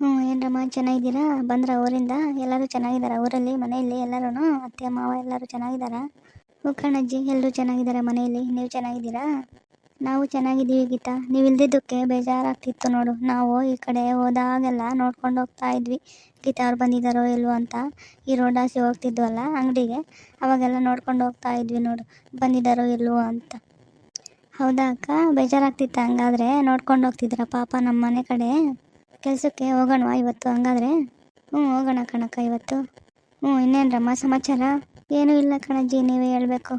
ಹ್ಞೂ, ಏನ್ರಮ್ಮ, ಚೆನ್ನಾಗಿದ್ದೀರಾ? ಬಂದ್ರ ಊರಿಂದ? ಎಲ್ಲರೂ ಚೆನ್ನಾಗಿದ್ದಾರೆ? ಊರಲ್ಲಿ, ಮನೆಯಲ್ಲಿ ಎಲ್ಲರೂ ಅತ್ತೆ, ಮಾವ ಎಲ್ಲರೂ ಚೆನ್ನಾಗಿದ್ದಾರಾ? ಕಣಜ್ಜಿ ಎಲ್ಲರೂ ಚೆನ್ನಾಗಿದ್ದಾರೆ ಮನೆಯಲ್ಲಿ? ನೀವು ಚೆನ್ನಾಗಿದ್ದೀರಾ? ನಾವು ಚೆನ್ನಾಗಿದ್ದೀವಿ ಗೀತಾ. ನೀವು ಇಲ್ದಿದ್ದಕ್ಕೆ ಬೇಜಾರಾಗ್ತಿತ್ತು ನೋಡು. ನಾವು ಈ ಕಡೆ ಹೋದಾಗೆಲ್ಲ ನೋಡ್ಕೊಂಡು ಹೋಗ್ತಾ ಇದ್ವಿ. ಗೀತಾ ಅವ್ರು ಬಂದಿದ್ದಾರೋ ಇಲ್ವೋ ಅಂತ. ಈ ರೋಡಾಸಿ ಹೋಗ್ತಿದ್ವಲ್ಲ ಅಂಗಡಿಗೆ. ಅವಾಗೆಲ್ಲ ನೋಡ್ಕೊಂಡು ಹೋಗ್ತಾ ಇದ್ವಿ ನೋಡು. ಬಂದಿದ್ದಾರೋ ಇಲ್ವೋ ಅಂತ. ಹೌದಾ ಅಕ್ಕ? ಬೇಜಾರಾಗ್ತಿತ್ತ? ಹಂಗಾದ್ರೆ ನೋಡ್ಕೊಂಡು ಹೋಗ್ತಿದ್ರ ಪಾಪ ನಮ್ಮ ಮನೆ ಕಡೆ? ಕೆಲಸಕ್ಕೆ ಹೋಗೋಣವಾ ಇವತ್ತು ಹಂಗಾದ್ರೆ? ಹ್ಞೂ ಹೋಗೋಣ ಕಣಕ್ಕ ಇವತ್ತು. ಹ್ಞೂ ಇನ್ನೇನ್ರಮ್ಮ ಸಮಾಚಾರ? ಏನೂ ಇಲ್ಲ ಕಣಜ್ಜಿ ನೀವೇ ಹೇಳಬೇಕು.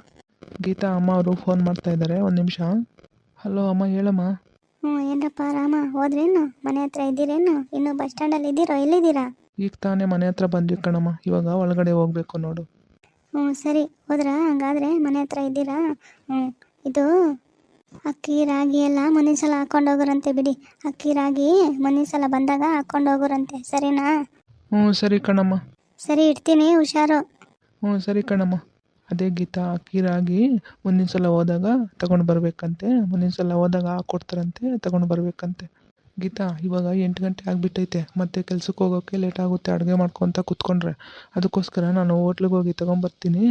ಗೀತಾ ಅಮ್ಮ ಅವರು ಫೋನ್ ಮಾಡ್ತಾ ಇದ್ದಾರೆ ಒಂದು ನಿಮಿಷ. ಹಲೋ ಅಮ್ಮ ಹೇಳಮ್ಮ. ಹ್ಞೂ ಏನಪ್ಪ ರಾಮ ಹೋದ್ರೇನು? ಮನೆ ಹತ್ರ ಇದ್ದೀರೇನು? ಇನ್ನು ಬಸ್ ಸ್ಟ್ಯಾಂಡಲ್ಲಿ ಇದ್ದೀರೋ ಎಲ್ಲಿದ್ದೀರಾ? ಈಗ ತಾನೇ ಮನೆ ಹತ್ರ ಬಂದ್ವಿ ಕಣಮ್ಮ ಇವಾಗ ಒಳಗಡೆ ಹೋಗ್ಬೇಕು ನೋಡು. ಹ್ಞೂ ಸರಿ ಹೋದ್ರಾ? ಹಂಗಾದ್ರೆ ಮನೆ ಹತ್ರ ಇದ್ದೀರಾ? ಹ್ಞೂ ಇದು ಅಕ್ಕಿ ರಾಗಿ ಎಲ್ಲ ಮುಂದಿನ ಸಲ ಹಾಕೊಂಡು ಹೋಗೋರಂತೆ ಬಿಡಿ. ಅಕ್ಕಿ ರಾಗಿ ಮುಂದಿನ ಸಲ ಬಂದಾಗ ಹಾಕೊಂಡು ಹೋಗೋರಂತೆ. ಸರಿನಾ? ಹ್ಞೂ ಸರಿ ಕಣಮ್ಮ. ಸರಿ ಇಡ್ತೀನಿ. ಹುಷಾರು. ಹ್ಞೂ ಸರಿ ಕಣಮ್ಮ. ಅದೇ ಗೀತಾ ಅಕ್ಕಿ ರಾಗಿ ಮುಂದಿನ ಸಲ ಹೋದಾಗ ತಗೊಂಡು ಬರಬೇಕಂತೆ. ಮುಂದಿನ ಸಲ ಹೋದಾಗ ಹಾಕ್ಕೊಡ್ತಾರಂತೆ ತಗೊಂಡು ಬರಬೇಕಂತೆ. ಗೀತಾ, ಇವಾಗ ಎಂಟು ಗಂಟೆ ಆಗಿಬಿಟ್ಟೈತೆ, ಮತ್ತೆ ಕೆಲ್ಸಕ್ಕೆ ಹೋಗೋಕ್ಕೆ ಲೇಟ್ ಆಗುತ್ತೆ, ಅಡುಗೆ ಮಾಡ್ಕೊತ ಕೂತ್ಕೊಂಡ್ರೆ. ಅದಕ್ಕೋಸ್ಕರ ನಾನು ಹೋಟ್ಲಿಗೆ ಹೋಗಿ ತೊಗೊಂಬರ್ತೀನಿ.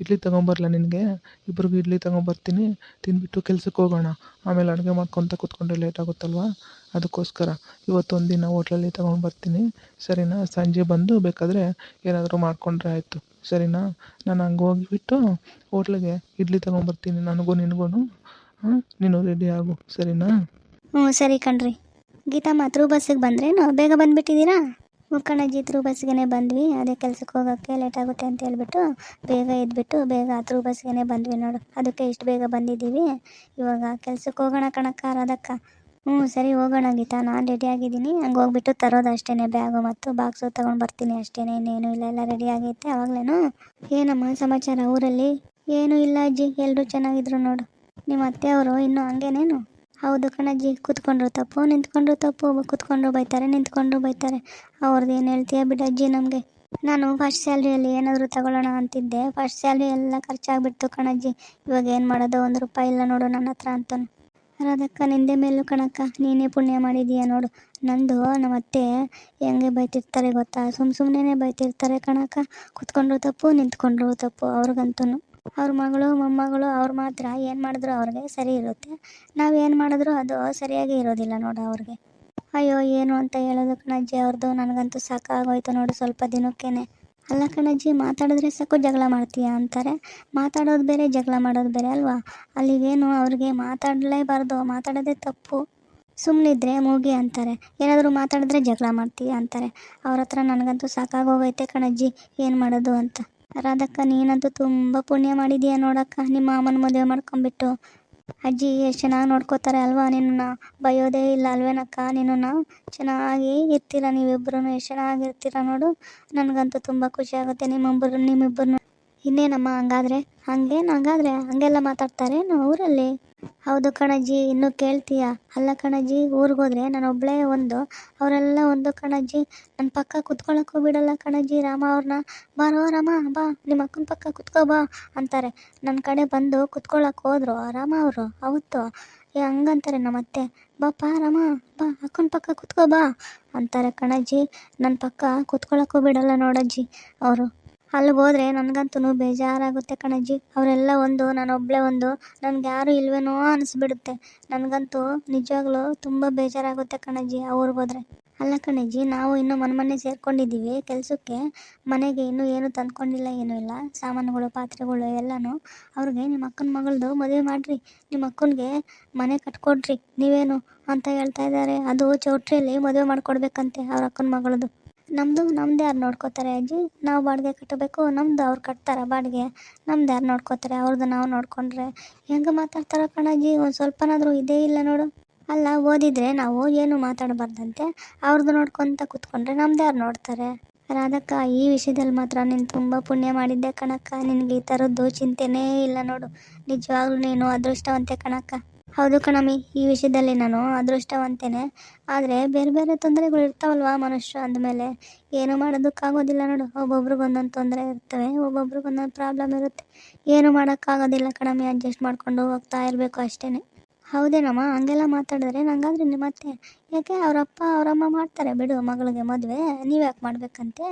ಇಡ್ಲಿ ತೊಗೊಂಬರ್ಲಾ ನಿನಗೆ? ಇಬ್ರಿಗೂ ಇಡ್ಲಿ ತೊಗೊಂಬರ್ತೀನಿ. ತಿಂದ್ಬಿಟ್ಟು ಕೆಲ್ಸಕ್ಕೆ ಹೋಗೋಣ. ಆಮೇಲೆ ಅಡುಗೆ ಮಾಡ್ಕೊತ ಕೂತ್ಕೊಂಡ್ರೆ ಲೇಟ್ ಆಗುತ್ತಲ್ವಾ? ಅದಕ್ಕೋಸ್ಕರ ಇವತ್ತೊಂದು ದಿನ ಹೋಟ್ಲಲ್ಲಿ ತಗೊಂಡು ಬರ್ತೀನಿ ಸರಿನಾ? ಸಂಜೆ ಬಂದು ಬೇಕಾದರೆ ಏನಾದರೂ ಮಾಡಿಕೊಂಡ್ರೆ ಆಯಿತು. ಸರಿನಾ? ನಾನು ಹಂಗೆ ಹೋಗಿಬಿಟ್ಟು ಹೋಟ್ಲಿಗೆ ಇಡ್ಲಿ ತೊಗೊಂಬರ್ತೀನಿ, ನನಗೂ ನಿನಗೂ ಹಾಂ, ನೀನು ರೆಡಿ ಆಗು. ಸರಿನಾ? ಹ್ಞೂ ಸರಿ ಕಣ್ರಿ. ಗೀತಮ್ಮ ತ್ರೂ ಬಸ್ಸಿಗೆ ಬಂದ್ರೇನು ಬೇಗ ಬಂದುಬಿಟ್ಟಿದ್ದೀರಾ? ಹ್ಞೂ ಕಣಜ್ಜಿ ತ್ರೂ ಬಸ್ಸಿಗೆ ಬಂದ್ವಿ. ಅದೇ ಕೆಲ್ಸಕ್ಕೆ ಹೋಗೋಕ್ಕೆ ಲೇಟ್ ಆಗುತ್ತೆ ಅಂತ ಹೇಳ್ಬಿಟ್ಟು ಬೇಗ ಎದ್ಬಿಟ್ಟು ಬೇಗ ತ್ರೂ ಬಸ್ಸಿಗೆ ಬಂದ್ವಿ ನೋಡು. ಅದಕ್ಕೆ ಇಷ್ಟು ಬೇಗ ಬಂದಿದ್ದೀವಿ. ಇವಾಗ ಕೆಲ್ಸಕ್ಕೆ ಹೋಗೋಣ ಕಣಕ್ಕ, ರಾಧಕ್ಕ. ಹ್ಞೂ, ಸರಿ ಹೋಗೋಣ ಗೀತಾ. ನಾನು ರೆಡಿ ಆಗಿದ್ದೀನಿ. ಹಂಗೆ ಹೋಗ್ಬಿಟ್ಟು ತರೋದು ಅಷ್ಟೇ ಬ್ಯಾಗು ಮತ್ತು ಬಾಕ್ಸು ತೊಗೊಂಡು ಬರ್ತೀನಿ ಅಷ್ಟೇ ಇನ್ನೇನು ಇಲ್ಲ. ಎಲ್ಲ ರೆಡಿ ಆಗೈತೆ ಅವಾಗಲೇನು. ಏನಮ್ಮ ಸಮಾಚಾರ ಊರಲ್ಲಿ? ಏನೂ ಇಲ್ಲ ಅಜ್ಜಿ. ಎಲ್ಲರೂ ಚೆನ್ನಾಗಿದ್ರು ನೋಡು. ನಿಮ್ಮ ಅತ್ತೆ ಅವರು ಇನ್ನೂ ಹಂಗೇನೇನು? ಹೌದು ಕಣಜ್ಜಿ, ಕೂತ್ಕೊಂಡ್ರು ತಪ್ಪು, ನಿಂತ್ಕೊಂಡ್ರು ತಪ್ಪು ಕೂತ್ಕೊಂಡ್ರು ಬೈತಾರೆ, ನಿಂತ್ಕೊಂಡ್ರು ಬೈತಾರೆ. ಅವ್ರದ್ದು ಏನು ಹೇಳ್ತೀಯ ಬಿಡಜ್ಜಿ ನಮಗೆ. ನಾನು ಫಸ್ಟ್ ಸ್ಯಾಲ್ರಿಯಲ್ಲಿ ಏನಾದರೂ ತಗೊಳ್ಳೋಣ ಅಂತಿದ್ದೆ. ಫಸ್ಟ್ ಸ್ಯಾಲ್ರಿ ಎಲ್ಲ ಖರ್ಚಾಗ್ಬಿಡ್ತು ಕಣಜ್ಜಿ. ಇವಾಗ ಏನು ಮಾಡೋದು? ಒಂದು ರೂಪಾಯಿ ಇಲ್ಲ ನೋಡು ನನ್ನ ಹತ್ರ ಅಂತನು. ರಾಧಕ್ಕ, ನಿಂದೆ ಮೇಲೂ ಕಣಕ್ಕ. ನೀನೇ ಪುಣ್ಯ ಮಾಡಿದೀಯ ನೋಡು. ನಂದು ನಮ್ಮ ಅತ್ತೆ ಹೆಂಗೆ ಬೈತಿರ್ತಾರೆ ಗೊತ್ತಾ? ಸುಮ್ಮ ಸುಮ್ಮನೆ ಬೈತಿರ್ತಾರೆ ಕಣಕ್ಕ. ಕುತ್ಕೊಂಡ್ರು ತಪ್ಪು, ನಿಂತ್ಕೊಂಡ್ರು ತಪ್ಪು ಅವ್ರಿಗಂತೂ ಅವ್ರ ಮಗಳು, ಮೊಮ್ಮಗಳು ಅವ್ರು ಮಾತ್ರ ಏನು ಮಾಡಿದ್ರು ಅವ್ರಿಗೆ ಸರಿ ಇರುತ್ತೆ. ನಾವು ಏನು ಮಾಡಿದ್ರು ಅದು ಸರಿಯಾಗಿ ಇರೋದಿಲ್ಲ ನೋಡು ಅವ್ರಿಗೆ. ಅಯ್ಯೋ, ಏನು ಅಂತ ಹೇಳೋದು ಕಣಜ್ಜಿ ಅವ್ರದ್ದು ನನಗಂತೂ ಸಾಕಾಗೋಯ್ತು ನೋಡು ಸ್ವಲ್ಪ ದಿನಕ್ಕೇನೆ. ಅಲ್ಲ ಕಣಜ್ಜಿ, ಮಾತಾಡಿದ್ರೆ ಸಾಕು ಜಗಳ ಮಾಡ್ತೀಯಾ ಅಂತಾರೆ. ಮಾತಾಡೋದು ಬೇರೆ, ಜಗಳ ಮಾಡೋದು ಬೇರೆ ಅಲ್ವಾ? ಅಲ್ಲಿಗೇನು ಅವ್ರಿಗೆ ಮಾತಾಡಲೇಬಾರ್ದು, ಮಾತಾಡೋದೇ ತಪ್ಪು. ಸುಮ್ಮನಿದ್ರೆ ಮೂಗಿ ಅಂತಾರೆ. ಏನಾದರೂ ಮಾತಾಡಿದ್ರೆ ಜಗಳ ಮಾಡ್ತೀಯ ಅಂತಾರೆ. ಅವ್ರ ಹತ್ರ ನನಗಂತೂ ಸಾಕಾಗೋಗೈತೆ ಕಣಜ್ಜಿ, ಏನು ಮಾಡೋದು ಅಂತ. ರಾಧಕ್ಕ, ನೀನಂತೂ ತುಂಬ ಪುಣ್ಯ ಮಾಡಿದೀಯ ನೋಡಕ್ಕ. ನಿಮ್ಮ ಮಾಮನ ಮದುವೆ ಮಾಡ್ಕೊಂಡ್ಬಿಟ್ಟು ಅಜ್ಜಿ ಎಷ್ಟು ಚೆನ್ನಾಗಿ ನೋಡ್ಕೋತಾರೆ ಅಲ್ವಾ? ನಿನ್ನ ಬಯೋದೇ ಇಲ್ಲ ಅಲ್ವೇನಕ್ಕ? ನಿನ್ನನ್ನು ಚೆನ್ನಾಗಿ ಇರ್ತೀರ ನೀವಿಬ್ಬರೂ ಎಷ್ಟು ಚೆನ್ನಾಗಿರ್ತೀರ ನೋಡು. ನನಗಂತೂ ತುಂಬ ಖುಷಿ ಆಗುತ್ತೆ. ನಿಮ್ಮಿಬ್ಬರು ನಿಮ್ಮಿಬ್ಬರನ್ನು ಇನ್ನೇನಮ್ಮ ಹಂಗಾದ್ರೆ? ಹಂಗೇನು ಹಂಗಾದ್ರೆ ಹಂಗೆಲ್ಲ ಮಾತಾಡ್ತಾರೇನು ಊರಲ್ಲಿ? ಹೌದು ಕಣಜ್ಜಿ, ಇನ್ನೂ ಕೇಳ್ತೀಯ? ಅಲ್ಲ ಕಣಜ್ಜಿ, ಊರಿಗೆ ಹೋದ್ರೆ ನಾನು ಒಬ್ಬಳೇ ಒಂದು. ಅವರೆಲ್ಲ ಒಂದು, ಕಣಜ್ಜಿ ನನ್ನ ಪಕ್ಕ ಕುತ್ಕೊಳ್ಳೋಕ್ಕೂ ಬಿಡಲ್ಲ ಕಣಜ್ಜಿ, ರಾಮ ಅವ್ರನ್ನ ಬಾರೋ ರಾಮ, ಬಾ ನಿಮ್ಮ ಅಕ್ಕನ ಪಕ್ಕ ಕುತ್ಕೋ, ಬಾ ಅಂತಾರೆ. ನನ್ನ ಕಡೆ ಬಂದು ಕುತ್ಕೊಳ್ಳೋಕೆ ಹೋದ್ರು ರಾಮ ಅವರು, ಅವತ್ತು. ಏ, ಹಂಗಂತಾರೆ ನಮ್ಮ ಅತ್ತೆ. ಬಾಪ್ಪ ರಾಮ, ಬಾ, ಅಕ್ಕನ ಪಕ್ಕ ಕುತ್ಕೋ, ಬಾ ಅಂತಾರೆ ಕಣಜ್ಜಿ. ನನ್ನ ಪಕ್ಕ ಕುತ್ಕೊಳ್ಳೋಕ್ಕೂ ಬಿಡಲ್ಲ ನೋಡಜ್ಜಿ ಅವರು. ಅಲ್ಲಿಗೆ ಹೋದ್ರೆ ನನಗಂತೂ ಬೇಜಾರಾಗುತ್ತೆ ಕಣಜ್ಜಿ. ಅವರೆಲ್ಲ ಒಂದು ನಾನೊಬ್ಬಳೇ ಒಂದು, ನನಗೆ ಯಾರು ಇಲ್ವೇನೋ ಅನಿಸ್ಬಿಡುತ್ತೆ. ನನಗಂತೂ ನಿಜವಾಗ್ಲೂ ತುಂಬ ಬೇಜಾರಾಗುತ್ತೆ ಕಣಜ್ಜಿ ಅವ್ರಿಗೆ ಹೋದ್ರೆ. ಅಲ್ಲ ಕಣಜ್ಜಿ, ನಾವು ಇನ್ನೂ ಮನೆ ಮನೆ ಸೇರ್ಕೊಂಡಿದ್ದೀವಿ. ಕೆಲಸಕ್ಕೆ ಮನೆಗೆ ಇನ್ನೂ ಏನು ತಂದ್ಕೊಂಡಿಲ್ಲ, ಏನೂ ಇಲ್ಲ. ಸಾಮಾನುಗಳು, ಪಾತ್ರೆಗಳು ಎಲ್ಲನೂ. ಅವ್ರಿಗೆ ನಿಮ್ಮ ಅಕ್ಕನ ಮಗಳದು ಮದುವೆ ಮಾಡಿರಿ. ನಿಮ್ಮ ಅಕ್ಕನಿಗೆ ಮನೆ ಕಟ್ಕೊಡ್ರಿ. ನೀವೇನು ಅಂತ ಹೇಳ್ತಾ ಇದ್ದಾರೆ. ಅದು ಚೌಟ್ರಿಯಲ್ಲಿ ಮದುವೆ ಮಾಡಿಕೊಡ್ಬೇಕಂತೆ ಅವ್ರ ಅಕ್ಕನ ಮಗಳದು. ನಮ್ಮದು ನಮ್ದು ಯಾರು ನೋಡ್ಕೋತಾರೆ ಅಜ್ಜಿ? ನಾವು ಬಾಡಿಗೆ ಕಟ್ಟಬೇಕು ನಮ್ಮದು ಅವ್ರು ಕಟ್ತಾರೆ ಬಾಡಿಗೆ. ನಮ್ದು ಯಾರು ನೋಡ್ಕೋತಾರೆ? ಅವ್ರದ್ದು ನಾವು ನೋಡಿಕೊಂಡ್ರೆ. ಹೆಂಗೆ ಮಾತಾಡ್ತಾರೋ ಕಣಜ್ಜಿ, ಒಂದು ಸ್ವಲ್ಪನಾದರೂ ಇದೇ ಇಲ್ಲ ನೋಡು. ಅಲ್ಲ, ಓದಿದ್ರೆ ನಾವು ಏನು ಮಾತಾಡಬಾರ್ದಂತೆ? ಅವ್ರದ್ದು ನೋಡ್ಕೊತ ಕೂತ್ಕೊಂಡ್ರೆ ನಮ್ದು ಯಾರು ನೋಡ್ತಾರೆ? ರಾಧಕ್ಕ, ಈ ವಿಷಯದಲ್ಲಿ ಮಾತ್ರ ನೀನು ತುಂಬ ಪುಣ್ಯ ಮಾಡಿದ್ದೆ ಕಣಕ್ಕ. ನಿನಗೆ ಈ ಥರದ್ದು ಚಿಂತೆನೇ ಇಲ್ಲ ನೋಡು. ನಿಜವಾಗ್ಲೂ ನೀನು ಅದೃಷ್ಟವಂತೆ ಕಣಕ್ಕ. ಹೌದು ಕಣಮಿ ಈ ವಿಷಯದಲ್ಲಿ ನಾನು ಅದೃಷ್ಟವಂತೇನೆ. ಆದರೆ ಬೇರೆ ಬೇರೆ ತೊಂದರೆಗಳು ಇರ್ತಾವಲ್ವಾ ಮನುಷ್ಯ ಅಂದಮೇಲೆ? ಏನು ಮಾಡೋದಕ್ಕಾಗೋದಿಲ್ಲ ನೋಡು. ಒಬ್ಬೊಬ್ರಿಗೆ ಒಂದೊಂದು ತೊಂದರೆ ಇರ್ತವೆ, ಒಬ್ಬೊಬ್ರಿಗೆ ಒಂದೊಂದು ಪ್ರಾಬ್ಲಮ್ ಇರುತ್ತೆ. ಏನು ಮಾಡೋಕ್ಕಾಗೋದಿಲ್ಲ ಕಣಮಿ ಅಡ್ಜಸ್ಟ್ ಮಾಡ್ಕೊಂಡು ಹೋಗ್ತಾ ಇರಬೇಕು ಅಷ್ಟೇ ಹೌದೇನಮ್ಮ ಹಂಗೆಲ್ಲ ಮಾತಾಡಿದ್ರೆ ನಂಗಾದ್ರೆ ನಿಮ್ಮತ್ತೆ. ಯಾಕೆ ಅವರಪ್ಪ, ಅವರಮ್ಮ ಮಾಡ್ತಾರೆ? ಬಿಡು ಮಗಳಿಗೆ ಮದುವೆ, ನೀವ್ಯಾಕೆ ಮಾಡ್ಬೇಕಂತೆ?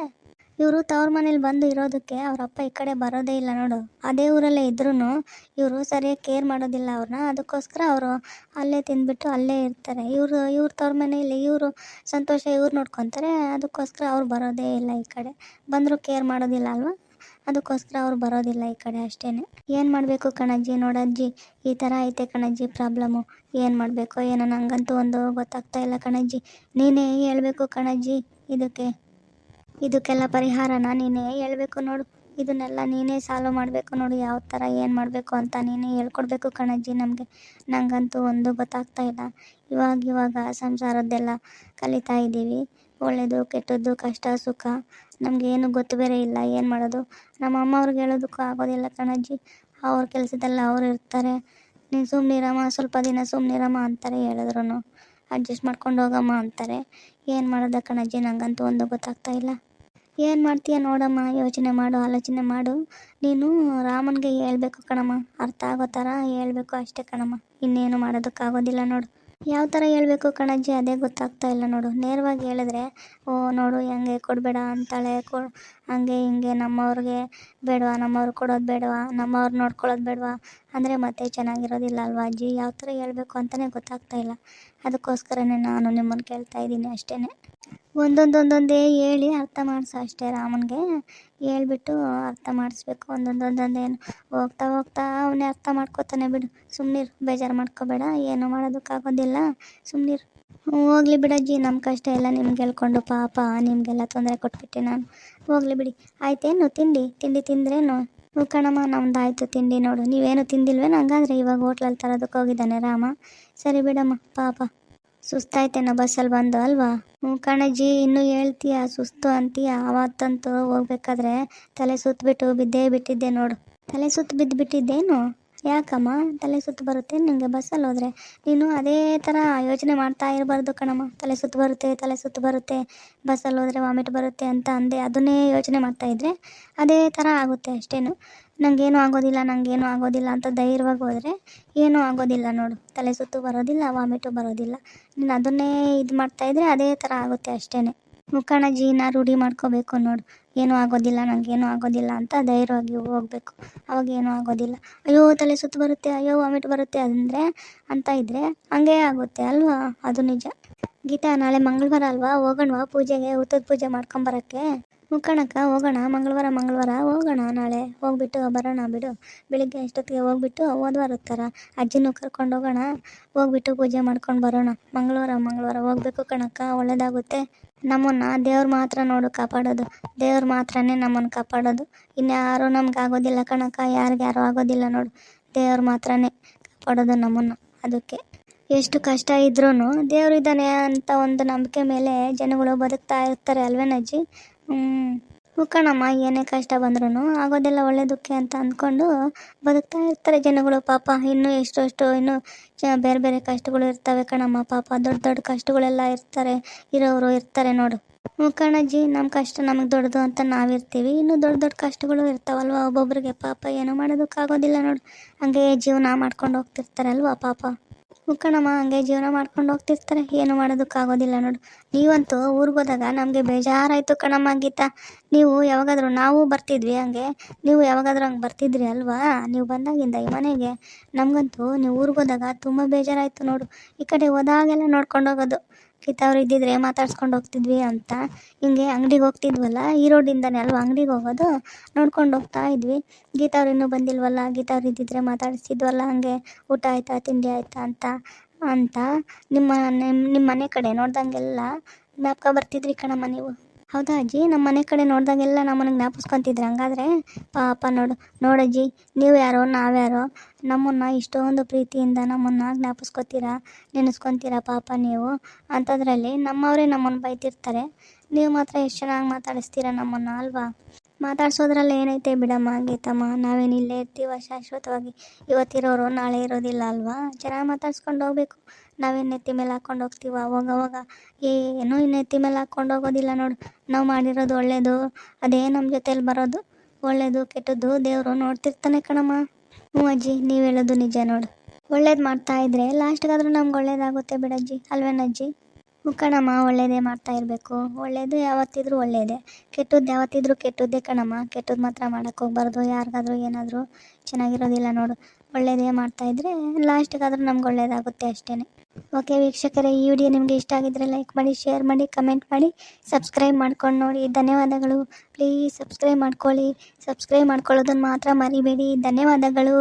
ಇವರು ತವ್ರ ಮನೇಲಿ ಬಂದು ಇರೋದಕ್ಕೆ ಅವರಪ್ಪ ಈ ಕಡೆ ಬರೋದೇ ಇಲ್ಲ ನೋಡು. ಅದೇ ಊರಲ್ಲೇ ಇದ್ರೂ ಇವರು ಸರಿಯಾಗಿ ಕೇರ್ ಮಾಡೋದಿಲ್ಲ ಅವ್ರನ್ನ ಅದಕ್ಕೋಸ್ಕರ ಅವರು ಅಲ್ಲೇ ತಿಂದ್ಬಿಟ್ಟು ಅಲ್ಲೇ ಇರ್ತಾರೆ. ಇವರು, ಇವ್ರ ತವ್ರ ಮನೇಲಿ ಇವರು ಸಂತೋಷ ಇವ್ರು ನೋಡ್ಕೊತಾರೆ. ಅದಕ್ಕೋಸ್ಕರ ಅವ್ರು ಬರೋದೇ ಇಲ್ಲ ಈ ಕಡೆ. ಬಂದರೂ ಕೇರ್ ಮಾಡೋದಿಲ್ಲ ಅಲ್ವಾ? ಅದಕ್ಕೋಸ್ಕರ ಅವ್ರು ಬರೋದಿಲ್ಲ ಈ ಕಡೆ ಅಷ್ಟೇ ಏನು ಮಾಡಬೇಕು ಕಣಜ್ಜಿ? ನೋಡಜ್ಜಿ ಈ ಥರ ಐತೆ ಕಣಜ್ಜಿ ಪ್ರಾಬ್ಲಮ್ಮು ಏನು ಮಾಡಬೇಕು? ಏನೋ ನನಗಂತೂ ಒಂದು ಗೊತ್ತಾಗ್ತಾ ಇಲ್ಲ ಕಣಜ್ಜಿ. ನೀನೇ ಹೇಳಬೇಕು ಕಣಜ್ಜಿ ಇದಕ್ಕೆ. ಇದಕ್ಕೆಲ್ಲ ಪರಿಹಾರನ ನೀನೇ ಹೇಳ್ಬೇಕು ನೋಡು. ಇದನ್ನೆಲ್ಲ ನೀನೇ ಸಾಲ್ವ್ ಮಾಡಬೇಕು ನೋಡು. ಯಾವ ಥರ ಏನು ಮಾಡಬೇಕು ಅಂತ ನೀನೇ ಹೇಳ್ಕೊಡ್ಬೇಕು ಕಣಜ್ಜಿ ನಮಗೆ. ನನಗಂತೂ ಒಂದು ಗೊತ್ತಾಗ್ತಾ ಇಲ್ಲ. ಇವಾಗ ಇವಾಗ ಸಂಸಾರದ್ದೆಲ್ಲ ಕಲಿತಾ ಇದ್ದೀವಿ. ಒಳ್ಳೆಯದು ಕೆಟ್ಟದ್ದು, ಕಷ್ಟ, ಸುಖ. ನಮಗೆ ಏನು ಗೊತ್ತು ಬೇರೆ ಇಲ್ಲ. ಏನು ಮಾಡೋದು? ನಮ್ಮ ಅಮ್ಮ ಅವ್ರಿಗೆ ಹೇಳೋದಕ್ಕೂ ಆಗೋದಿಲ್ಲ ಕಣಜ್ಜಿ. ಅವ್ರ ಕೆಲಸದಲ್ಲ ಅವ್ರು ಇರ್ತಾರೆ. ನೀನು ಸುಮ್ಮನಿರಮ್ಮ ಸ್ವಲ್ಪ ದಿನ ಸುಮ್ಮನಿರಮ್ಮ ಅಂತಾರೆ ಹೇಳಿದ್ರು ಅಡ್ಜಸ್ಟ್ ಮಾಡ್ಕೊಂಡು ಹೋಗಮ್ಮ ಅಂತಾರೆ. ಏನು ಮಾಡೋದ ಕಣಜ್ಜಿ? ನಂಗಂತೂ ಒಂದು ಗೊತ್ತಾಗ್ತಾ ಇಲ್ಲ. ಏನು ಮಾಡ್ತೀಯ ನೋಡಮ್ಮ? ಯೋಚನೆ ಮಾಡು, ಆಲೋಚನೆ ಮಾಡು. ನೀನು ರಾಮನಿಗೆ ಹೇಳ್ಬೇಕು ಕಣಮ್ಮ. ಅರ್ಥ ಆಗೋ ಥರ ಹೇಳ್ಬೇಕು ಅಷ್ಟೇ ಕಣಮ್ಮ. ಇನ್ನೇನು ಮಾಡೋದಕ್ಕಾಗೋದಿಲ್ಲ ನೋಡು. ಯಾವ ಥರ ಹೇಳ್ಬೇಕು ಕಣಜ್ಜಿ? ಅದೇ ಗೊತ್ತಾಗ್ತಾ ಇಲ್ಲ ನೋಡು. ನೇರವಾಗಿ ಹೇಳಿದ್ರೆ, ಓ, ನೋಡು, ಹೆಂಗೆ ಕೊಡಬೇಡ ಅಂತಾಳೆ. ಕೊ, ಹಂಗೆ ಹಿಂಗೆ ನಮ್ಮವ್ರಿಗೆ ಬೇಡವಾ? ನಮ್ಮವ್ರು ಕೊಡೋದು ಬೇಡವಾ? ನಮ್ಮವ್ರು ನೋಡ್ಕೊಳ್ಳೋದು ಬೇಡವಾ? ಅಂದರೆ ಮತ್ತೆ ಚೆನ್ನಾಗಿರೋದಿಲ್ಲ ಅಲ್ವಾ ಅಜ್ಜಿ, ಯಾವ ಥರ ಹೇಳಬೇಕು ಅಂತಲೇ ಗೊತ್ತಾಗ್ತಾ ಇಲ್ಲ. ಅದಕ್ಕೋಸ್ಕರನೇ ನಾನು ನಿಮ್ಮನ್ನು ಕೇಳ್ತಾ ಇದ್ದೀನಿ ಅಷ್ಟೇ ಒಂದೊಂದೊಂದೊಂದೇ ಹೇಳಿ ಅರ್ಥ ಮಾಡಿಸು ಅಷ್ಟೇ ರಾಮನಿಗೆ. ಹೇಳ್ಬಿಟ್ಟು ಅರ್ಥ ಮಾಡಿಸ್ಬೇಕು. ಒಂದೊಂದೊಂದೊಂದೇನು ಹೋಗ್ತಾ ಹೋಗ್ತಾ ಅವನೇ ಅರ್ಥ ಮಾಡ್ಕೋತಾನೆ ಬಿಡು. ಸುಮ್ಮನಿರು ಬೇಜಾರು ಮಾಡ್ಕೋಬೇಡ. ಏನು ಮಾಡೋದಕ್ಕಾಗೋದಿಲ್ಲ ಸುಮ್ಮನಿರು ಹೋಗ್ಲಿ ಬಿಡಜ್ಜಿ ನಮ್ಮ ಕಷ್ಟ ಎಲ್ಲ ನಿಮ್ಗೆ ಹೇಳ್ಕೊಂಡು ಪಾಪ ನಿಮಗೆಲ್ಲ ತೊಂದರೆ ಕೊಟ್ಬಿಟ್ಟೆ ನಾನು. ಹೋಗ್ಲಿ ಬಿಡಿ. ಆಯ್ತೇನು? ತಿಂಡಿ? ತಿಂಡಿ ತಿಂದ್ರೇನು? ಕಣಮ್ಮ, ನಮ್ದು ಆಯಿತು, ತಿಂಡಿ ನೋಡು. ನೀವೇನು ತಿಂದಿಲ್ವೇನು? ಹಂಗಾದ್ರೆ ಇವಾಗ ಹೋಟ್ಲಲ್ಲಿ ತರೋದಕ್ಕೆ ಹೋಗಿದ್ದಾನೆ ರಾಮ. ಸರಿ ಬಿಡಮ್ಮ, ಪಾಪ. ಸುಸ್ತಾಯ್ತೇನೋ ಬಸ್ಸಲ್ಲಿ ಬಂದು, ಅಲ್ವಾ? ಹ್ಞೂ ಕಣಜ್ಜಿ ಇನ್ನೂ ಹೇಳ್ತೀಯ? ಸುಸ್ತು ಅಂತೀಯ? ಅವತ್ತಂತೂ ಹೋಗ್ಬೇಕಾದ್ರೆ ತಲೆ ಸುತ್ತಬಿಟ್ಟು ಬಿದ್ದೇ ಬಿಟ್ಟಿದ್ದೆ ನೋಡು. ತಲೆ ಸುತ್ತ ಬಿದ್ದು ಬಿಟ್ಟಿದ್ದೇನು? ಯಾಕಮ್ಮ? ತಲೆ ಸುತ್ತು ಬರುತ್ತೆ ನಿಮಗೆ ಬಸ್ಸಲ್ಲಿ ಹೋದರೆ. ನೀನು ಅದೇ ಥರ ಯೋಚನೆ ಮಾಡ್ತಾ ಇರಬಾರ್ದು ಕಣಮ್ಮ. ತಲೆ ಸುತ್ತು ಬರುತ್ತೆ, ತಲೆ ಸುತ್ತು ಬರುತ್ತೆ ಬಸ್ಸಲ್ಲಿ ಹೋದರೆ ವಾಮಿಟ್ ಬರುತ್ತೆ ಅಂತ ಅಂದೆ ಅದನ್ನೇ ಯೋಚನೆ ಮಾಡ್ತಾ ಇದ್ರೆ ಅದೇ ಥರ ಆಗುತ್ತೆ ಅಷ್ಟೇನು. ನನಗೇನು ಆಗೋದಿಲ್ಲ ನನಗೇನು ಆಗೋದಿಲ್ಲ ಅಂತ ಧೈರ್ಯವಾಗಿ ಹೋದರೆ ಏನೂ ಆಗೋದಿಲ್ಲ ನೋಡು. ತಲೆ ಸುತ್ತು ಬರೋದಿಲ್ಲ ವಾಮಿಟು ಬರೋದಿಲ್ಲ. ನೀನು ಅದನ್ನೇ ಇದು ಮಾಡ್ತಾಯಿದ್ರೆ ಅದೇ ಥರ ಆಗುತ್ತೆ ಅಷ್ಟೇ ಮುಖಾಣಜಿನ ರೂಢಿ ಮಾಡ್ಕೋಬೇಕು ನೋಡು. ಏನೂ ಆಗೋದಿಲ್ಲ ನನಗೇನು ಆಗೋದಿಲ್ಲ ಅಂತ ಧೈರ್ಯವಾಗಿ ಹೋಗ್ಬೇಕು. ಅವಾಗ ಏನೂ ಆಗೋದಿಲ್ಲ. ಅಯ್ಯೋ, ತಲೆ ಸುತ್ತು ಬರುತ್ತೆ, ಅಯ್ಯೋ ವಾಮಿಟ್ ಬರುತ್ತೆ ಅಂದರೆ, ಅಂತ ಇದ್ದರೆ ಹಂಗೇ ಆಗುತ್ತೆ ಅಲ್ವಾ? ಅದು ನಿಜ. ಗೀತಾ, ನಾಳೆ ಮಂಗಳವಾರ ಅಲ್ವಾ? ಹೋಗೋಣವಾ ಪೂಜೆಗೆ ಹುತ್ತದ ಪೂಜೆ ಮಾಡ್ಕೊಂಬರಕ್ಕೆ? ಮುಕ್ಕಣಕ್ಕ ಹೋಗೋಣ, ಮಂಗಳವಾರ ಮಂಗಳವಾರ ಹೋಗೋಣ ನಾಳೆ. ಹೋಗ್ಬಿಟ್ಟು ಬರೋಣ ಬಿಡು. ಬೆಳಿಗ್ಗೆ ಎಷ್ಟೊತ್ತಿಗೆ ಹೋಗ್ಬಿಟ್ಟು ಹೋದ್ವಾರ ಥರ ಅಜ್ಜಿನೂ ಕರ್ಕೊಂಡು ಹೋಗೋಣ. ಹೋಗ್ಬಿಟ್ಟು ಪೂಜೆ ಮಾಡ್ಕೊಂಡು ಬರೋಣ. ಮಂಗಳವಾರ ಮಂಗಳವಾರ ಹೋಗ್ಬೇಕು ಕಣಕ್ಕ, ಒಳ್ಳೇದಾಗುತ್ತೆ. ನಮ್ಮನ್ನ ದೇವ್ರು ಮಾತ್ರ ನೋಡು ಕಾಪಾಡೋದು. ದೇವ್ರು ಮಾತ್ರನೇ ನಮ್ಮನ್ನು ಕಾಪಾಡೋದು. ಇನ್ಯಾರೂ ನಮ್ಗೆ ಆಗೋದಿಲ್ಲ ಕಣಕ್ಕ ಯಾರಿಗ್ಯಾರು ಆಗೋದಿಲ್ಲ ನೋಡು. ದೇವ್ರು ಮಾತ್ರನೇ ಕಾಪಾಡೋದು ನಮ್ಮನ್ನು. ಅದಕ್ಕೆ ಎಷ್ಟು ಕಷ್ಟ ಇದ್ರೂ ದೇವ್ರು ಇದ್ದಾನೆ ಅಂತ ಒಂದು ನಂಬಿಕೆ ಮೇಲೆ ಜನಗಳು ಬದುಕ್ತಾ ಇರ್ತಾರೆ ಅಲ್ವೇನಜ್ಜಿ? ಹ್ಞೂ ಏನೇ ಕಷ್ಟ ಬಂದ್ರೂ ಆಗೋದೆಲ್ಲ ಒಳ್ಳೇದಕ್ಕೆ ಅಂತ ಅಂದ್ಕೊಂಡು ಬದುಕ್ತಾ ಇರ್ತಾರೆ ಜನಗಳು. ಪಾಪ, ಇನ್ನು ಎಷ್ಟೋಷ್ಟು, ಇನ್ನು ಬೇರೆ ಬೇರೆ ಕಷ್ಟಗಳು ಇರ್ತವೆ ಕಣಮ್ಮ. ಪಾಪ, ದೊಡ್ಡ ದೊಡ್ಡ ಕಷ್ಟಗಳೆಲ್ಲ ಇರ್ತಾರೆ ಇರೋರು ಇರ್ತಾರೆ ನೋಡು. ಹ್ಞೂ ಕಣಜ್ಜಿ ನಮ್ಮ ಕಷ್ಟ ನಮಗೆ ದೊಡ್ಡದು ಅಂತ ನಾವಿರ್ತೀವಿ. ಇನ್ನು ದೊಡ್ಡ ದೊಡ್ಡ ಕಷ್ಟಗಳು ಇರ್ತಾವಲ್ವಾ? ಒಬ್ಬೊಬ್ರಿಗೆ ಪಾಪ ಏನೂ ಮಾಡೋದಕ್ಕಾಗೋದಿಲ್ಲ ನೋಡು. ಹಂಗೆ ಜೀವನ ಮಾಡ್ಕೊಂಡು ಹೋಗ್ತಿರ್ತಾರಲ್ವ ಪಾಪ? ಮುಕ್ಕಣಮ್ಮ ಹಂಗೆ ಜೀವನ ಮಾಡ್ಕೊಂಡು ಹೋಗ್ತಿರ್ತಾರೆ. ಏನು ಮಾಡೋದಕ್ಕಾಗೋದಿಲ್ಲ ನೋಡು. ನೀವಂತೂ ಊರಿಗೆ ಹೋದಾಗ ನಮಗೆ ಬೇಜಾರಾಯಿತು ಕಣಮ್ಮ ಗೀತಾ. ನೀವು ಯಾವಾಗಾದರೂ ನಾವು ಬರ್ತಿದ್ವಿ ಹಂಗೆ. ನೀವು ಯಾವಾಗಾದರೂ ಹಂಗೆ ಬರ್ತಿದ್ರಿ ಅಲ್ವಾ? ನೀವು ಬಂದಾಗಿಂದ ಈ ಮನೆಗೆ ನಮಗಂತೂ ನೀವು ಊರಿಗೆ ಹೋದಾಗ ತುಂಬ ಬೇಜಾರಾಯಿತು ನೋಡು. ಈ ಕಡೆ ಹೋದಾಗೆಲ್ಲ ನೋಡ್ಕೊಂಡು ಹೋಗೋದು. ಗೀತಾ ಅವ್ರು ಇದ್ದಿದ್ರೆ ಮಾತಾಡ್ಸ್ಕೊಂಡು ಹೋಗ್ತಿದ್ವಿ ಅಂತ. ಹಿಂಗೆ ಅಂಗಡಿಗೆ ಹೋಗ್ತಿದ್ವಲ್ಲ, ಈ ರೋಡಿಂದನೇ ಅಲ್ವಾ ಅಂಗಡಿಗೆ ಹೋಗೋದು? ನೋಡ್ಕೊಂಡು ಹೋಗ್ತಾ ಇದ್ವಿ. ಗೀತಾ ಅವ್ರು ಇನ್ನೂ ಬಂದಿಲ್ವಲ್ಲ ಗೀತಾ ಅವ್ರು ಇದ್ದಿದ್ರೆ ಮಾತಾಡಿಸ್ತಿದ್ವಲ್ಲ ಹಂಗೆ ಊಟ ಆಯ್ತಾ, ತಿಂಡಿ ಆಯ್ತಾ ಅಂತ ಅಂತ. ನಿಮ್ಮ ನಿಮ್ಮ ನಿಮ್ಮ ಮನೆ ಕಡೆ ನೋಡ್ದಂಗೆಲ್ಲ ಜ್ಞಾಪಕ ಬರ್ತಿದ್ರಿ ಕಣಮ್ಮ ನೀವು? ಹೌದಾ ಅಜ್ಜಿ? ನಮ್ಮ ಮನೆ ಕಡೆ ನೋಡಿದಾಗೆಲ್ಲ ನಮ್ಮನ್ನ ಜ್ಞಾಪಿಸ್ಕೊಂತಿದ್ರು. ಹಂಗಾದ್ರೆ ಪಾಪ ನೋಡು ನೋಡಜ್ಜಿ ನೀವು ಯಾರೋ ನಾವ್ಯಾರೋ ನಮ್ಮನ್ನು ಇಷ್ಟೊಂದು ಪ್ರೀತಿಯಿಂದ ನಮ್ಮನ್ನು ಜ್ಞಾಪಿಸ್ಕೊತೀರಾ, ನೆನೆಸ್ಕೊತೀರಾ ಪಾಪ ನೀವು? ಅಂಥದ್ರಲ್ಲಿ ನಮ್ಮವರೇ ನಮ್ಮನ್ನು ಬೈತಿರ್ತಾರೆ. ನೀವು ಮಾತ್ರ ಎಷ್ಟು ಚೆನ್ನಾಗಿ ಮಾತಾಡಿಸ್ತೀರ ನಮ್ಮನ್ನು, ಅಲ್ವಾ? ಮಾತಾಡ್ಸೋದ್ರಲ್ಲಿ ಏನೈತೆ ಬಿಡಮ್ಮ ಗೀತಮ್ಮ? ನಾವೇನು ಇಲ್ಲೇ ಇರ್ತೀವ ಶಾಶ್ವತವಾಗಿ? ಇವತ್ತಿರೋರು ನಾಳೆ ಇರೋದಿಲ್ಲ, ಅಲ್ವಾ? ಚೆನ್ನಾಗಿ ಮಾತಾಡ್ಸ್ಕೊಂಡು ಹೋಗ್ಬೇಕು. ನಾವೇನು ನೆತ್ತಿ ಮೇಲೆ ಹಾಕ್ಕೊಂಡು ಹೋಗ್ತೀವ. ಅವಾಗ ಅವಾಗ ಏನೂ ನೆತ್ತಿ ಮೇಲೆ ಹಾಕ್ಕೊಂಡು ಹೋಗೋದಿಲ್ಲ ನೋಡು. ನಾವು ಮಾಡಿರೋದು ಒಳ್ಳೇದು. ಅದೇ ನಮ್ಮ ಜೊತೆಲಿ ಬರೋದು ಒಳ್ಳೇದು, ಕೆಟ್ಟದ್ದು ದೇವರು ನೋಡ್ತಿರ್ತಾನೆ ಕಣಮ್ಮ. ಹ್ಞೂ ಅಜ್ಜಿ, ನೀವು ಹೇಳೋದು ನಿಜ ನೋಡು. ಒಳ್ಳೇದು ಮಾಡ್ತಾ ಇದ್ರೆ ಲಾಸ್ಟ್ಗಾದ್ರೂ ನಮ್ಗೆ ಒಳ್ಳೇದಾಗುತ್ತೆ ಬಿಡಜ್ಜಿ. ಅಲ್ವೇನಜ್ಜಿ ಕಣಮ್ಮ, ಒಳ್ಳೇದೇ ಮಾಡ್ತಾ ಇರಬೇಕು. ಒಳ್ಳೇದು ಯಾವತ್ತಿದ್ರೂ ಒಳ್ಳೇದೇ. ಕೆಟ್ಟದ್ದು ಯಾವತ್ತಿದ್ರೂ ಕೆಟ್ಟದ್ದೇ ಕಣಮ್ಮ. ಕೆಟ್ಟದ್ದು ಮಾತ್ರ ಮಾಡೋಕ್ಕೆ ಹೋಗ್ಬಾರ್ದು. ಯಾರಿಗಾದ್ರೂ ಏನಾದರೂ ಚೆನ್ನಾಗಿರೋದಿಲ್ಲ ನೋಡು. ಒಳ್ಳೇದೇ ಮಾಡ್ತಾ ಇದ್ರೆ ಲಾಸ್ಟ್ಗಾದ್ರೂ ನಮ್ಗೆ ಒಳ್ಳೇದಾಗುತ್ತೆ ಅಷ್ಟೇ ಓಕೆ ವೀಕ್ಷಕರೇ, ಈ ವಿಡಿಯೋ ನಿಮಗೆ ಇಷ್ಟ ಆಗಿದ್ರೆ ಲೈಕ್ ಮಾಡಿ ಶೇರ್ ಮಾಡಿ ಕಮೆಂಟ್ ಮಾಡಿ ಸಬ್ಸ್ಕ್ರೈಬ್ ಮಾಡ್ಕೊಂಡು ನೋಡಿ. ಧನ್ಯವಾದಗಳು. ಪ್ಲೀಸ್ ಸಬ್ಸ್ಕ್ರೈಬ್ ಮಾಡ್ಕೊಳ್ಳಿ. ಸಬ್ಸ್ಕ್ರೈಬ್ ಮಾಡ್ಕೊಳ್ಳೋದನ್ನು ಮಾತ್ರ ಮರಿಬೇಡಿ. ಧನ್ಯವಾದಗಳು.